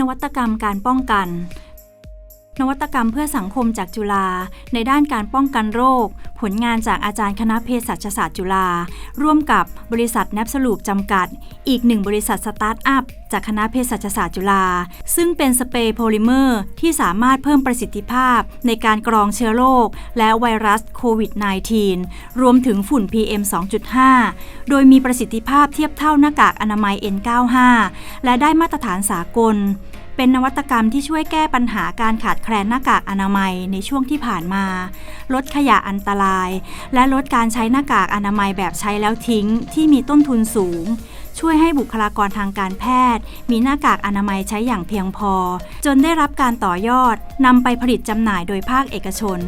นวัตกรรมการป้องกัน นวัตกรรมเพื่อสังคมจากจุฬาในด้านการป้องกันโรค ผลงานจากอาจารย์คณะเภสัชศาสตร์จุฬา ร่วมกับบริษัทแนบสลูปจำกัด อีกหนึ่งบริษัทสตาร์ทอัพจากคณะเภสัชศาสตร์จุฬา ซึ่งเป็นสเปรย์โพลิเมอร์ที่สามารถเพิ่มประสิทธิภาพในการกรองเชื้อโรคและไวรัสโควิด -19 รวมถึงฝุ่น PM 2.5 โดยมีประสิทธิภาพเทียบเท่าหน้ากากอนามัย N95 และได้มาตรฐานสากล เป็นนวัตกรรมที่ช่วยแก้ปัญหาการขาดแคลนหน้ากากอนามัยในช่วงที่ผ่านมา ลดขยะอันตราย และลดการใช้หน้ากากอนามัยแบบใช้แล้วทิ้ง ที่มีต้นทุนสูง ช่วยให้บุคลากรทางการแพทย์ มีหน้ากากอนามัยใช้อย่างเพียงพอ จนได้รับการต่อยอดนำไปผลิตจำหน่ายโดยภาคเอกชน